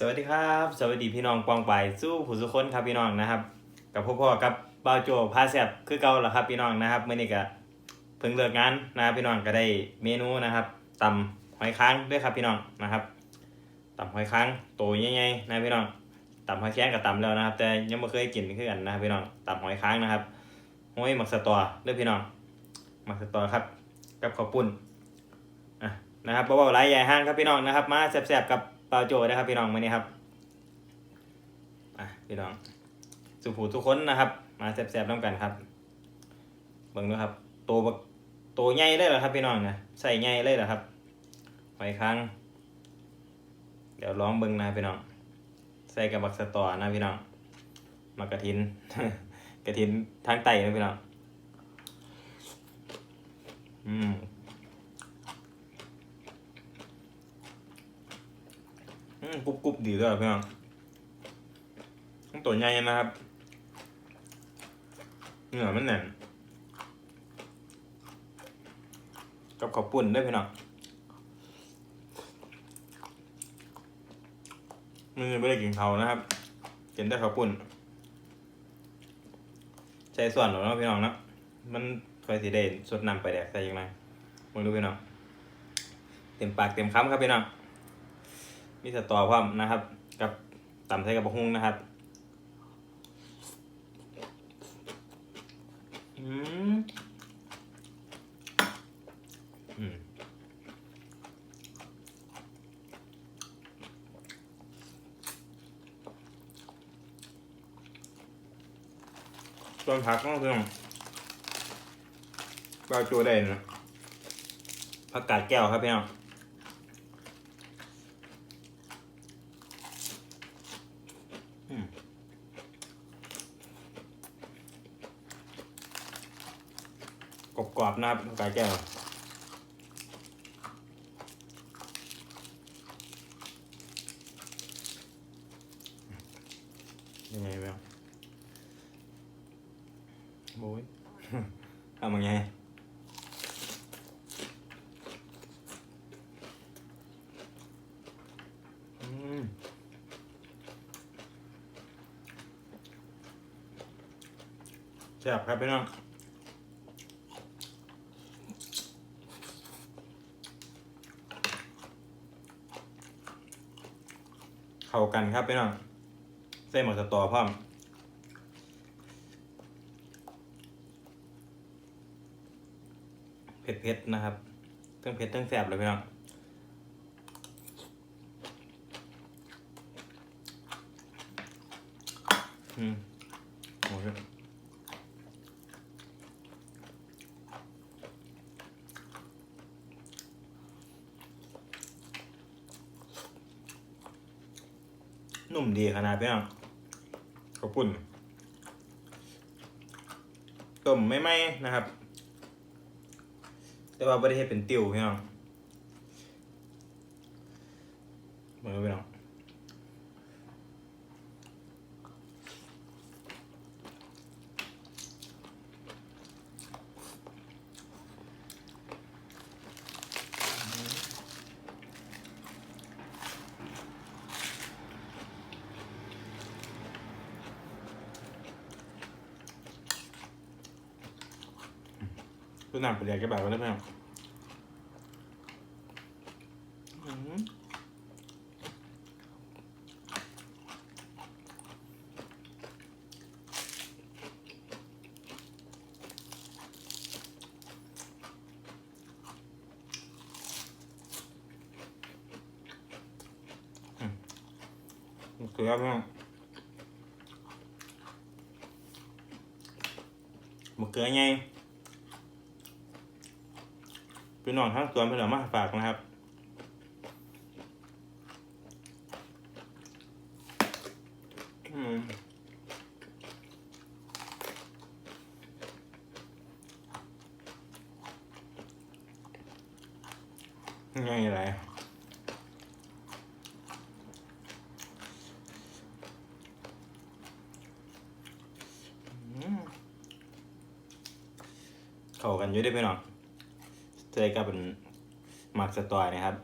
สวัสดีครับ สวัสดีพี่น้องปองไปสู้ผู้สุคนครับพี่น้องนะครับ กับพ่อพ่อกับบ่าวโจพาแซบคือเก่าแล้วครับพี่น้องนะครับเมื่อนี้ก็เพิ่งเลิกงานนะครับพี่น้องก็ได้เมนูนะครับตำหอยค้างด้วยครับพี่น้องนะครับตำหอยค้างโตใหญ่ๆนะพี่น้องตำหอยแครงกับตำแล้วนะครับ แต่ยังไม่เคยกินคือกันนะครับพี่น้องตำหอยค้างนะครับห้อยหมักสตอด้วยพี่น้องหมักสตอครับ กับข้าวปุ้นนะครับเบาๆหลายใหญ่ห้างครับพี่น้องนะครับ มาแซบๆกับ ปาโจนะครับพี่น้องมื้อนี้ครับอะพี่น้อง สุภูทุกคนนะครับ มาแซ่บๆน้ำกันครับเบิ่งดูครับโตบักโตใหญ่เลยเหรอครับพี่น้องนะใส่ใหญ่เลยเหรอครับหอยค้างเดี๋ยวลองเบิ่งนะพี่น้อง ใส่กับบักสตอนะพี่น้องมากระถินกระถินทางไตนะพี่น้องอืม อืม กรุบกรุบดีด้วยพี่น้องต้องตัวใหญ่นะครับเนื้อมันแน่นกับข้าวปุ้นด้วยพี่น้องมือไม่ได้กินเขานะครับกินแต่ข้าวปุ้นใส่ส่วนหรอเนาะพี่น้องนะมันคอยสีเด่นสดน้ำไปแดกใส่ยังไงมึงดูพี่น้องเต็มปากเต็มคำครับพี่น้อง มีสตอพร้อมนะครับ กับตำไทยกับบักฮุ้งนะครับอืมอืมต้นผักก็คือปลาตัวได้นะผักกาดแก้วครับพี่น้อง กรอบๆนะครับไกายแก้วยังไงบ้างโอ้ยทำยังไงแซ่บครับพี่น้อง เข้ากันครับพี่น้องเส้นหมกสตอพร้อมเผ็ดๆนะครับทั้งเผ็ดทั้งแสบเลยพี่น้องอืมโอ้ย นุ่มดีขนาดพี่น้องขอบคุณต้มไม่ไหมนะครับ แต่ว่าไม่ได้ให้เป็นติวพี่น้องเหมือนพี่น้อง ต้นน้ำไปเรียกแกแบบว่าได้ไหมครับอืมอืมมะเขือ พี่น้องทั้งสวนเพื่อนเอามาฝากนะครับ อืมง่ายอะไรเข้ากันอยู่เด้วยพี่น้อง จะไกับเป็นมักสตอยนะครับ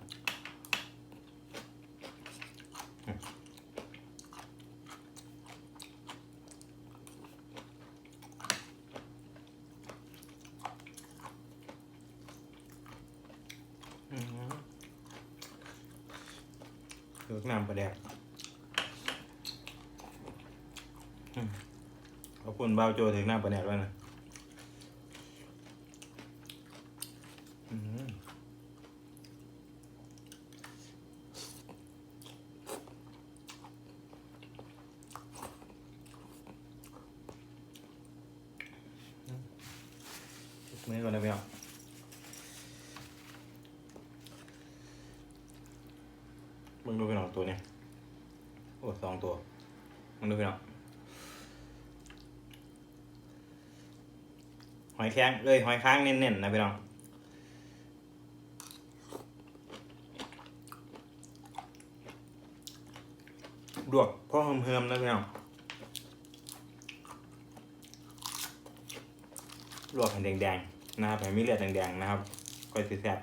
ลูกน้ำประแดกขอบคุณเบาวโจถึงหน้าประแดกด้วยนะ มึงดูพี่น้องตัวเนี้ยโอ้สองตัว มึงดูพี่น้องหอยแข้งเลยหอยค้างเน้นๆนะพี่น้องดวกพ่อเฮิมๆนะพี่น้องลวกให้แดงๆนะครับให้มีเลือดแดงๆนะครับค่อยสิแซ่บ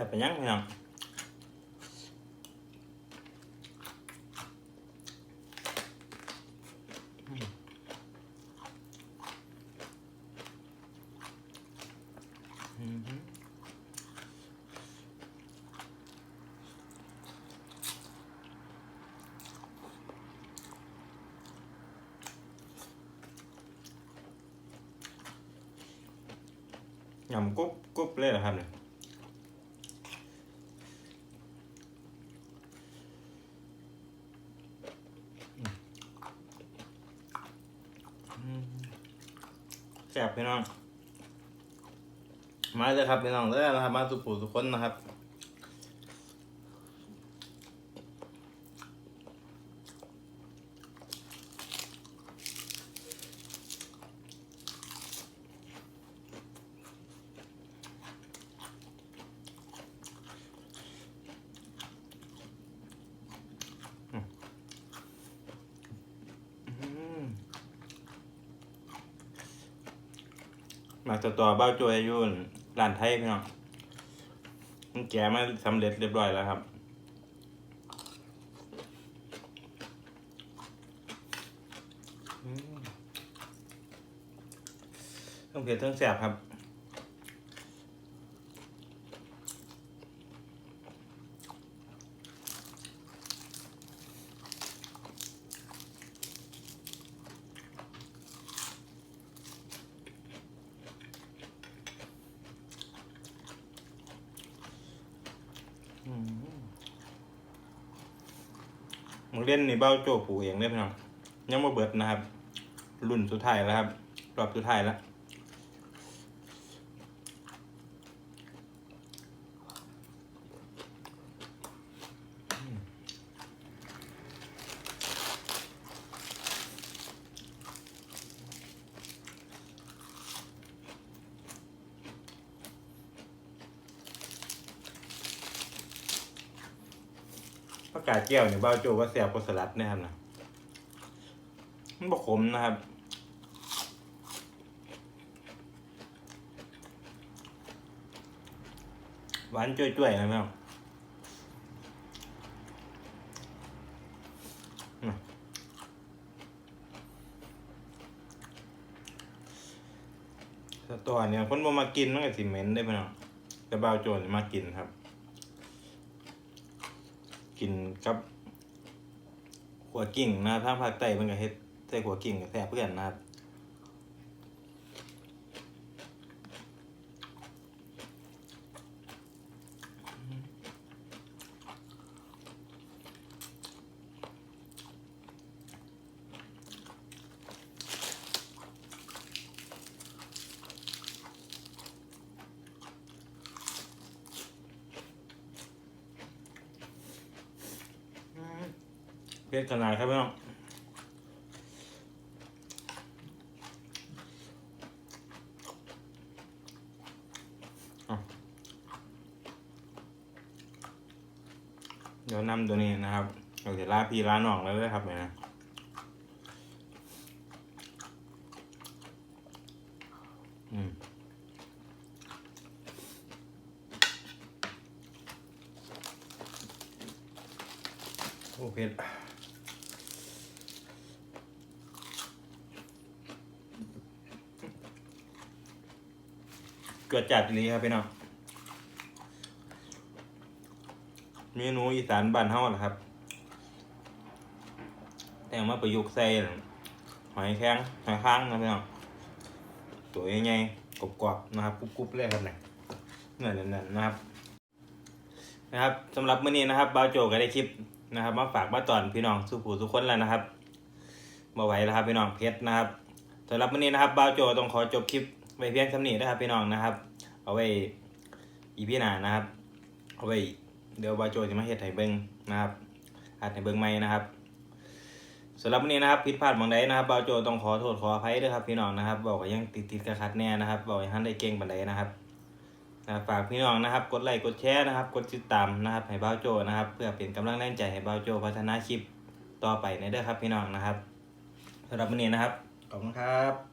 แซ่บไปยังพี่น้องอืมยำกรุบกรุบเลยเหรอครับเนี่ย แซ่บพี่น้อง มาเลยครับพี่น้องเลยนะครับ มาสุปูสุคนนะครับ อืม มาตัวต่อเบ้าจวยอยุ่นร้านไทยพี่น้องมันแกะมาสำเร็จเรียบร้อยแล้วครับต้องเผ็ดต้องแสบครับ อืม มึงเล่นนีเบ้าโจผูเองเด้ไหมน้องยังมาเบิดนะครับ รุ่นสุดท้ายแล้วครับ รอบสุดท้ายแล้ว ผักกาดแก้วเนี่ยเบ้าโจว่าแซ่บกว่าสลัดนะครับนะมันบ่ขมนะครับหวานจ้วยๆนะแม่สตอเนี่ยคนบ่มากินมันก็สิเหม็นได้พี่น้องแต่เบ้าโจนมากินครับ กินกับหัวกิ่งนะทางภาคใต้มันก็เฮ็ดใส่หัวกิ่งกับแซ่บเพื่อนนะครับ เผ็ดขนาดครับพี่น้องเดี๋ยวนำตัวนี้นะครับเราจะลาพี่ลาน้องแล้วด้วยครับเนี่ยนะอืมโอ้เผ็ด เกิดจากนี้ครับพี่น้องเมนูอีสานบ้านเฮานะครับ แต่งมาประยุกต์ใส่หอยแข็งหอยค้างนะพี่น้องตัวใหญ่ๆกรอบๆนะครับกรุบๆเลยครับเนี่ยเนื้อแน่นนะครับ นะครับสำหรับมื้อนี้นะครับบ่าวโจก็ได้คลิปนะครับ มาฝากมาตอนพี่น้องสู้ผู้ทุกคนแล้วนะครับมาไหวแล้วครับพี่น้องเพชรนะครับสำหรับมื้อนี้นะครับบ่าวโจต้องขอจบคลิป ไว้เพียงเท่านี้นะครับพี่น้องนะครับ เอาไว้อีพี่หนานะครับ เอาไว้เดี๋ยวบาโจจะมาเฮ็ดให้เบิ่งนะครับอัดให้เบิ่งใหม่นะครับสำหรับวันนี้นะครับผิดพลาดบางใดนะครับบาโจต้องขอโทษขออภัยด้วยครับพี่น้องนะครับ บอกว่ายังติดติดๆขัดแน่นะครับ บอกให้ท่านได้เก่งปานใดนะครับฝากพี่น้องนะครับ กดไลค์กดแชร์นะครับ กดติดตามนะครับให้บาโจนะครับ เพื่อเป็นกำลังแรงใจให้บาโจพัฒนาคลิปต่อไปในเด้อครับพี่น้องนะครับสำหรับวันนี้นะครับขอบคุณครับ